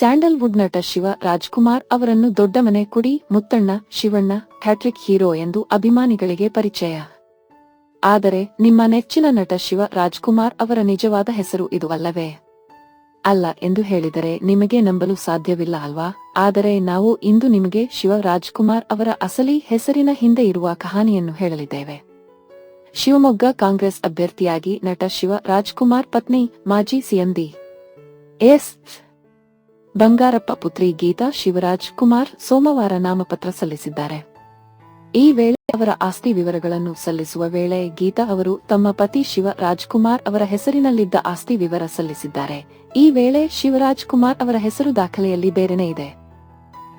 Sandalwood ನಟ ಶಿವ ರಾಜ್ಕುಮಾರ್ ಅವರನ್ನು ದೊಡ್ಡ ಮನೆ ಕುಡಿ, ಮುತ್ತಣ್ಣ, ಶಿವಣ್ಣ, ಹ್ಯಾಟ್ರಿಕ್ ಹೀರೋ ಎಂದು ಅಭಿಮಾನಿಗಳಿಗೆ ಪರಿಚಯ. ಆದರೆ, ನಿಮ್ಮ ನೆಚ್ಚಿನ ನಟ ಶಿವ ರಾಜ್ಕುಮಾರ್ ಅವರ ನಿಜವಾದ ಹೆಸರು ಇದು ಅಲ್ಲವೇ? ಅಲ್ಲ ಎಂದು ಹೇಳಿದರೆ ನಿಮಗೆ ನಂಬಲು ಸಾಧ್ಯವಿಲ್ಲ ಅಲ್ವಾ? ಆದರೆ ನಾವು ಇಂದು ನಿಮಗೆ ಶಿವ ರಾಜ್ಕುಮಾರ್ ಅವರ ಅಸಲಿ ಹೆಸರಿನ ಹಿಂದೆ ಇರುವ ಕಹಾನಿಯನ್ನು ಹೇಳಲಿದ್ದೇವೆ. ಶಿವಮೊಗ್ಗ ಕಾಂಗ್ರೆಸ್ ಅಭ್ಯರ್ಥಿಯಾಗಿ ನಟ ಶಿವ ರಾಜ್ಕುಮಾರ್ ಪತ್ನಿ ಮಾಜಿ ಸಿಎಂ ದಿ ಎಸ್. ಬಂಗಾರಪ್ಪ ಪುತ್ರಿ ಗೀತಾ ಶಿವರಾಜ್ ಕುಮಾರ್ ಸೋಮವಾರ ನಾಮಪತ್ರ ಸಲ್ಲಿಸಿದ್ದಾರೆ. ಈ ವೇಳೆ ಅವರ ಆಸ್ತಿ ವಿವರಗಳನ್ನು ಸಲ್ಲಿಸುವ ವೇಳೆ ಗೀತಾ ಅವರು ತಮ್ಮ ಪತಿ ಶಿವ ರಾಜ್ಕುಮಾರ್ ಅವರ ಹೆಸರಿನಲ್ಲಿದ್ದ ಆಸ್ತಿ ವಿವರ ಸಲ್ಲಿಸಿದ್ದಾರೆ. ಈ ವೇಳೆ ಶಿವರಾಜ್ ಕುಮಾರ್ ಅವರ ಹೆಸರು ದಾಖಲೆಯಲ್ಲಿ ಬೇರೆನೇ ಇದೆ.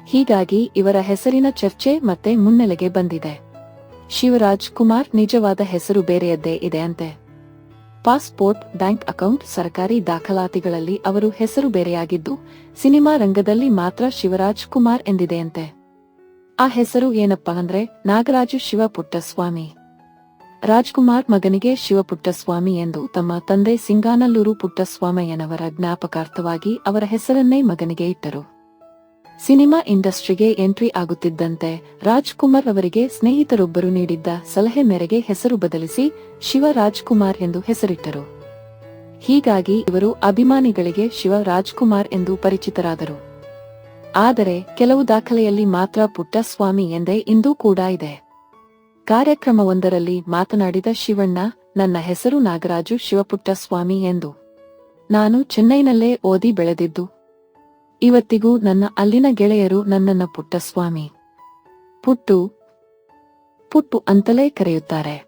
ಹೀಗಾಗಿ ಇವರ ಹೆಸರಿನ ಚರ್ಚೆ ಮತ್ತೆ ಮುನ್ನೆಲೆಗೆ ಬಂದಿದೆ. ಶಿವರಾಜ್ ಕುಮಾರ್ ನಿಜವಾದ ಹೆಸರು ಬೇರೆಯದ್ದೇ ಇದೆ ಅಂತೆ. ಪಾಸ್ಪೋರ್ಟ್, ಬ್ಯಾಂಕ್ ಅಕೌಂಟ್, ಸರ್ಕಾರಿ ದಾಖಲಾತಿಗಳಲ್ಲಿ ಅವರು ಹೆಸರು ಬೇರೆಯಾಗಿದ್ದು, ಸಿನಿಮಾ ರಂಗದಲ್ಲಿ ಮಾತ್ರ ಶಿವರಾಜ್ ಕುಮಾರ್ ಎಂದಿದೆಯಂತೆ. ಆ ಹೆಸರು ಏನಪ್ಪಾ ಅಂದ್ರೆ, ನಾಗರಾಜು ಶಿವಪುಟ್ಟಸ್ವಾಮಿ. ರಾಜ್ಕುಮಾರ್ ಮಗನಿಗೆ ಶಿವಪುಟ್ಟಸ್ವಾಮಿ ಎಂದು ತಮ್ಮ ತಂದೆ ಸಿಂಗಾನಲ್ಲೂರು ಪುಟ್ಟಸ್ವಾಮಯ್ಯನವರ ಜ್ಞಾಪಕಾರ್ಥವಾಗಿ ಅವರ ಹೆಸರನ್ನೇ ಮಗನಿಗೆ ಇಟ್ಟರು. ಸಿನಿಮಾ ಇಂಡಸ್ಟ್ರಿಗೆ ಎಂಟ್ರಿ ಆಗುತ್ತಿದ್ದಂತೆ ರಾಜ್ಕುಮಾರ್ ಅವರಿಗೆ ಸ್ನೇಹಿತರೊಬ್ಬರು ನೀಡಿದ್ದ ಸಲಹೆ ಮೇರೆಗೆ ಹೆಸರು ಬದಲಿಸಿ ಶಿವ ರಾಜ್ಕುಮಾರ್ ಎಂದು ಹೆಸರಿಟ್ಟರು. ಹೀಗಾಗಿ ಇವರು ಅಭಿಮಾನಿಗಳಿಗೆ ಶಿವ ರಾಜ್ಕುಮಾರ್ ಎಂದು ಪರಿಚಿತರಾದರು. ಆದರೆ ಕೆಲವು ದಾಖಲೆಯಲ್ಲಿ ಮಾತ್ರ ಪುಟ್ಟಸ್ವಾಮಿ ಎಂದೇ ಇಂದೂ ಕೂಡ ಇದೆ. ಕಾರ್ಯಕ್ರಮವೊಂದರಲ್ಲಿ ಮಾತನಾಡಿದ ಶಿವಣ್ಣ, ನನ್ನ ಹೆಸರು ನಾಗರಾಜು ಶಿವಪುಟ್ಟಸ್ವಾಮಿ ಎಂದು. ನಾನು ಚೆನ್ನೈನಲ್ಲೇ ಓದಿ ಬೆಳೆದಿದ್ದು ಇವತ್ತಿಗೂ ನನ್ನ ಅಲ್ಲಿನ ಗೆಳೆಯರು ನನ್ನನ್ನ ಪುಟ್ಟಸ್ವಾಮಿ ಪುಟ್ಟು ಪುಟ್ಟು ಅಂತಲೇ ಕರೆಯುತ್ತಾರೆ.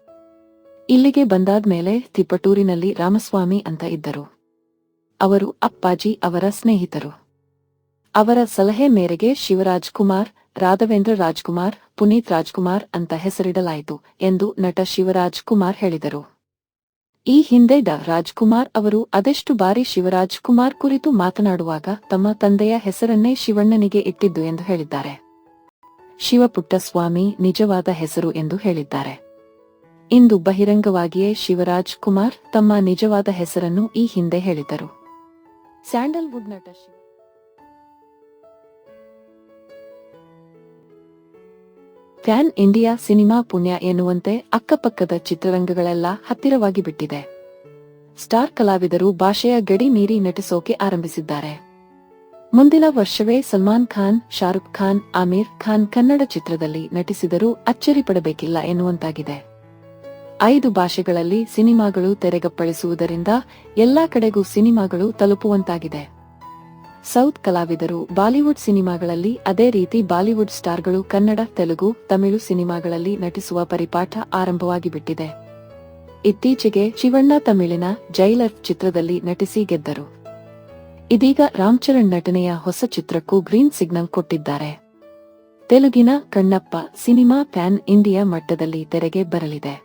ಇಲ್ಲಿಗೆ ಬಂದಾದ್ಮೇಲೆ ತಿಪ್ಪಟೂರಿನಲ್ಲಿ ರಾಮಸ್ವಾಮಿ ಅಂತ ಇದ್ದರು. ಅವರು ಅಪ್ಪಾಜಿ ಅವರ ಸ್ನೇಹಿತರು. ಅವರ ಸಲಹೆ ಮೇರೆಗೆ ಶಿವರಾಜ್ ಕುಮಾರ್ ರಾಘವೇಂದ್ರ ರಾಜ್ಕುಮಾರ್, ಪುನೀತ್ ರಾಜ್ಕುಮಾರ್ ಅಂತ ಹೆಸರಿಡಲಾಯಿತು ಎಂದು ನಟ ಶಿವರಾಜ್ ಕುಮಾರ್ ಹೇಳಿದರು. ಈ ಹಿಂದೆ ಡಾ. ರಾಜ್ಕುಮಾರ್ ಅವರು ಅದೆಷ್ಟು ಬಾರಿ ಶಿವರಾಜ್ ಕುಮಾರ್ ಕುರಿತು ಮಾತನಾಡುವಾಗ ತಮ್ಮ ತಂದೆಯ ಹೆಸರನ್ನೇ ಶಿವಣ್ಣನಿಗೆ ಇಟ್ಟಿದ್ದು ಎಂದು ಹೇಳಿದ್ದಾರೆ. ಶಿವಪುಟ್ಟಸ್ವಾಮಿ ನಿಜವಾದ ಹೆಸರು ಎಂದು ಹೇಳಿದ್ದಾರೆ. ಇಂದು ಬಹಿರಂಗವಾಗಿಯೇ ಶಿವರಾಜ್ ಕುಮಾರ್ ತಮ್ಮ ನಿಜವಾದ ಹೆಸರನ್ನು ಈ ಹಿಂದೆ ಹೇಳಿದರು. ಸ್ಯಾಂಡಲ್ವುಡ್ ನಟ ಶಿವ ಫ್ಯಾನ್ ಇಂಡಿಯಾ ಸಿನಿಮಾ ಪುಣ್ಯ ಎನ್ನುವಂತೆ ಅಕ್ಕಪಕ್ಕದ ಚಿತ್ರರಂಗಗಳೆಲ್ಲ ಹತ್ತಿರವಾಗಿ ಬಿಟ್ಟಿದೆ ಸ್ಟಾರ್ ಕಲಾವಿದರು ಭಾಷೆಯ ಗಡಿ ಮೀರಿ ನಟಿಸೋಕೆ ಆರಂಭಿಸಿದ್ದಾರೆ. ಮುಂದಿನ ವರ್ಷವೇ ಸಲ್ಮಾನ್ ಖಾನ್, ಶಾರುಖ್ ಖಾನ್, ಆಮೀರ್ ಖಾನ್ ಕನ್ನಡ ಚಿತ್ರದಲ್ಲಿ ನಟಿಸಿದರೂ ಅಚ್ಚರಿ ಪಡಬೇಕಿಲ್ಲ ಎನ್ನುವಂತಾಗಿದೆ. ಐದು ಭಾಷೆಗಳಲ್ಲಿ ಸಿನಿಮಾಗಳು ತೆರೆಗಪ್ಪಳಿಸುವುದರಿಂದ ಎಲ್ಲಾ ಕಡೆಗೂ ಸಿನಿಮಾಗಳು ತಲುಪುವಂತಾಗಿದೆ. ಸೌತ್ ಕಲಾವಿದರು ಬಾಲಿವುಡ್ ಸಿನಿಮಾಗಳಲ್ಲಿ ಅದೇ ರೀತಿ ಬಾಲಿವುಡ್ ಸ್ಟಾರ್ಗಳು ಕನ್ನಡ, ತೆಲುಗು, ತಮಿಳು ಸಿನಿಮಾಗಳಲ್ಲಿ ನಟಿಸುವ ಪರಿಪಾಠ ಆರಂಭವಾಗಿಬಿಟ್ಟಿದೆ. ಇತ್ತೀಚೆಗೆ ಶಿವಣ್ಣ ತಮಿಳಿನ ಜೈಲರ್ ಚಿತ್ರದಲ್ಲಿ ನಟಿಸಿ ಗೆದ್ದರು. ಇದೀಗ ರಾಮ್ಚರಣ್ ನಟನೆಯ ಹೊಸ ಚಿತ್ರಕ್ಕೂ ಗ್ರೀನ್ ಸಿಗ್ನಲ್ ಕೊಟ್ಟಿದ್ದಾರೆ. ತೆಲುಗಿನ ಕಣ್ಣಪ್ಪ ಸಿನಿಮಾ ಪ್ಯಾನ್ ಇಂಡಿಯಾ ಮಟ್ಟದಲ್ಲಿ ತೆರೆಗೆ ಬರಲಿದೆ.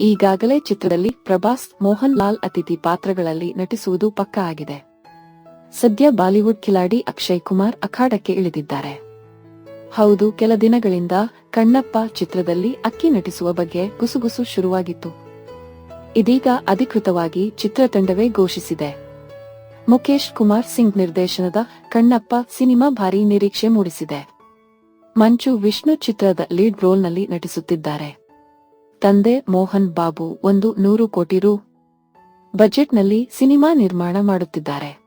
ಈಗಾಗಲೇ ಚಿತ್ರದಲ್ಲಿ ಪ್ರಭಾಸ್ ಮೋಹನ್ ಲಾಲ್ ಅತಿಥಿ ಪಾತ್ರಗಳಲ್ಲಿ ನಟಿಸುವುದು ಪಕ್ಕಾ ಆಗಿದೆ. ಸದ್ಯ ಬಾಲಿವುಡ್ ಕಿಲಾಡಿ ಅಕ್ಷಯ್ ಕುಮಾರ್ ಅಖಾಡಕ್ಕೆ ಇಳಿದಿದ್ದಾರೆ. ಹೌದು, ಕೆಲ ದಿನಗಳಿಂದ ಕಣ್ಣಪ್ಪ ಚಿತ್ರದಲ್ಲಿ ಅಕ್ಕಿ ನಟಿಸುವ ಬಗ್ಗೆ ಗುಸುಗುಸು ಶುರುವಾಗಿತ್ತು. ಇದೀಗ ಅಧಿಕೃತವಾಗಿ ಚಿತ್ರತಂಡವೇ ಘೋಷಿಸಿದೆ. ಮುಖೇಶ್ ಕುಮಾರ್ ಸಿಂಗ್ ನಿರ್ದೇಶನದ ಕಣ್ಣಪ್ಪ ಸಿನಿಮಾ ಭಾರಿ ನಿರೀಕ್ಷೆ ಮೂಡಿಸಿದೆ. ಮಂಚು ವಿಷ್ಣು ಚಿತ್ರದ ಲೀಡ್ ರೋಲ್ನಲ್ಲಿ ನಟಿಸುತ್ತಿದ್ದಾರೆ. ತಂದೆ ಮೋಹನ್ ಬಾಬು ಒಂದು ನೂರು ಕೋಟಿ ರು. ಬಜೆಟ್ನಲ್ಲಿ ಸಿನಿಮಾ ನಿರ್ಮಾಣ ಮಾಡುತ್ತಿದ್ದಾರೆ.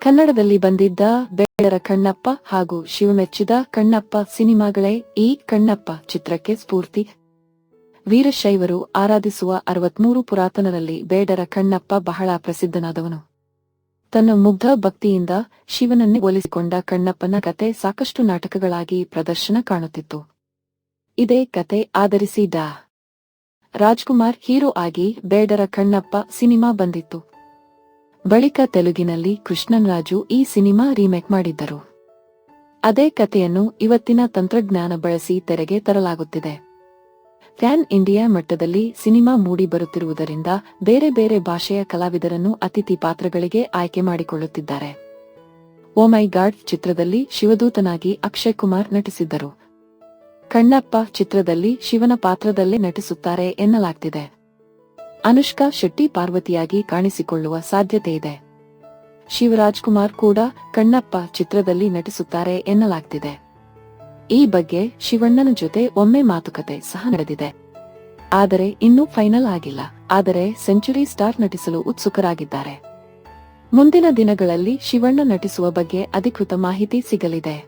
ಕನ್ನಡದಲ್ಲಿ ಬಂದಿದ್ದ ಬೇಡರ ಕಣ್ಣಪ್ಪ ಹಾಗೂ ಶಿವಮೆಚ್ಚಿದ ಕಣ್ಣಪ್ಪ ಸಿನಿಮಾಗಳೇ ಈ ಕಣ್ಣಪ್ಪ ಚಿತ್ರಕ್ಕೆ ಸ್ಫೂರ್ತಿ. ವೀರಶೈವರು ಆರಾಧಿಸುವ ಅರವತ್ಮೂರು ಪುರಾತನರಲ್ಲಿ ಬೇಡರ ಕಣ್ಣಪ್ಪ ಬಹಳ ಪ್ರಸಿದ್ಧನಾದವನು. ತನ್ನ ಮುಗ್ಧ ಭಕ್ತಿಯಿಂದ ಶಿವನನ್ನೇ ಒಲಿಸಿಕೊಂಡ ಕಣ್ಣಪ್ಪನ ಕತೆ ಸಾಕಷ್ಟು ನಾಟಕಗಳಾಗಿ ಪ್ರದರ್ಶನ ಕಾಣುತ್ತಿತ್ತು. ಇದೇ ಕತೆ ಆಧರಿಸಿ ಡಾ. ರಾಜ್ಕುಮಾರ್ ಹೀರೋ ಆಗಿ ಬೇಡರ ಕಣ್ಣಪ್ಪ ಸಿನಿಮಾ ಬಂದಿತ್ತು. ಬಳಿಕ ತೆಲುಗಿನಲ್ಲಿ ಕೃಷ್ಣನ್ ರಾಜು ಈ ಸಿನಿಮಾ ರೀಮೇಕ್ ಮಾಡಿದ್ದರು. ಅದೇ ಕಥೆಯನ್ನು ಇವತ್ತಿನ ತಂತ್ರಜ್ಞಾನ ಬಳಸಿ ತೆರೆಗೆ ತರಲಾಗುತ್ತಿದೆ. ಫ್ಯಾನ್ ಇಂಡಿಯಾ ಮಟ್ಟದಲ್ಲಿ ಸಿನಿಮಾ ಮೂಡಿ ಬರುತ್ತಿರುವುದರಿಂದ ಬೇರೆ ಬೇರೆ ಭಾಷೆಯ ಕಲಾವಿದರನ್ನು ಅತಿಥಿ ಪಾತ್ರಗಳಿಗೆ ಆಯ್ಕೆ ಮಾಡಿಕೊಳ್ಳುತ್ತಿದ್ದಾರೆ. ಓ ಮೈ ಗಾಡ್ ಚಿತ್ರದಲ್ಲಿ ಶಿವದೂತನಾಗಿ ಅಕ್ಷಯ್ ಕುಮಾರ್ ನಟಿಸಿದ್ದರು. ಕಣ್ಣಪ್ಪ ಚಿತ್ರದಲ್ಲಿ ಶಿವನ ಪಾತ್ರದಲ್ಲೇ ನಟಿಸುತ್ತಾರೆ ಎನ್ನಲಾಗ್ತಿದೆ. ಅನುಷ್ಕಾ ಶೆಟ್ಟಿ ಪಾರ್ವತಿಯಾಗಿ ಕಾಣಿಸಿಕೊಳ್ಳುವ ಸಾಧ್ಯತೆ ಇದೆ. ಶಿವರಾಜ್ ಕುಮಾರ್ ಕೂಡ ಕಣ್ಣಪ್ಪ ಚಿತ್ರದಲ್ಲಿ ನಟಿಸುತ್ತಾರೆ ಎನ್ನಲಾಗ್ತಿದೆ. ಈ ಬಗ್ಗೆ ಶಿವಣ್ಣನ ಜೊತೆ ಒಮ್ಮೆ ಮಾತುಕತೆ ಸಹ ನಡೆದಿದೆ. ಆದರೆ ಇನ್ನೂ ಫೈನಲ್ ಆಗಿಲ್ಲ. ಆದರೆ ಸೆಂಚುರಿ ಸ್ಟಾರ್ ನಟಿಸಲು ಉತ್ಸುಕರಾಗಿದ್ದಾರೆ. ಮುಂದಿನ ದಿನಗಳಲ್ಲಿ ಶಿವಣ್ಣ ನಟಿಸುವ ಬಗ್ಗೆ ಅಧಿಕೃತ ಮಾಹಿತಿ ಸಿಗಲಿದೆ.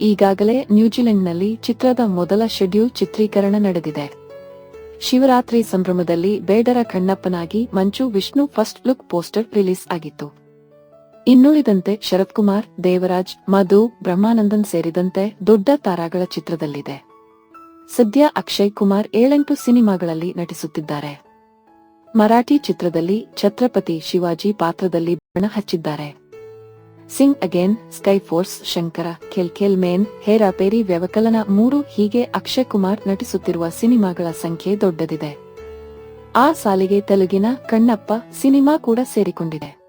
ಈಗಾಗಲೇ ನ್ಯೂಜಿಲೆಂಡ್ನಲ್ಲಿ ಚಿತ್ರದ ಮೊದಲ ಶೆಡ್ಯೂಲ್ ಚಿತ್ರೀಕರಣ ನಡೆದಿದೆ. ಶಿವರಾತ್ರಿ ಸಂಭ್ರಮದಲ್ಲಿ ಬೇಡರ ಕಣ್ಣಪ್ಪನಾಗಿ Manchu Vishnu first look poster release ಆಗಿತ್ತು. ಇನ್ನುಳಿದಂತೆ ಶರತ್ ಕುಮಾರ್ ದೇವರಾಜ್, ಮಧು, ಬ್ರಹ್ಮಾನಂದನ್ ಸೇರಿದಂತೆ ದೊಡ್ಡ ತಾರಾಗಳ ಚಿತ್ರದಲ್ಲಿದೆ. ಸದ್ಯ ಅಕ್ಷಯ್ ಕುಮಾರ್ ಏಳೆಂಟು ಸಿನಿಮಾಗಳಲ್ಲಿ ನಟಿಸುತ್ತಿದ್ದಾರೆ. ಮರಾಠಿ ಚಿತ್ರದಲ್ಲಿ ಛತ್ರಪತಿ ಶಿವಾಜಿ ಪಾತ್ರದಲ್ಲಿ ಬಣ ಹಚ್ಚಿದ್ದಾರೆ. Singh again sky force Shankara, Khel Khel Mein Herapheri Vyavakalana ಮೂರು ಹೀಗೆ ಅಕ್ಷಯ್ ಕುಮಾರ್ ನಟಿಸುತ್ತಿರುವ ಸಿನಿಮಾಗಳ ಸಂಖ್ಯೆ ದೊಡ್ಡದಿದೆ. ಆ ಸಾಲಿಗೆ ತೆಲುಗಿನ ಕಣ್ಣಪ್ಪ ಸಿನಿಮಾ ಕೂಡ ಸೇರಿಕೊಂಡಿದೆ.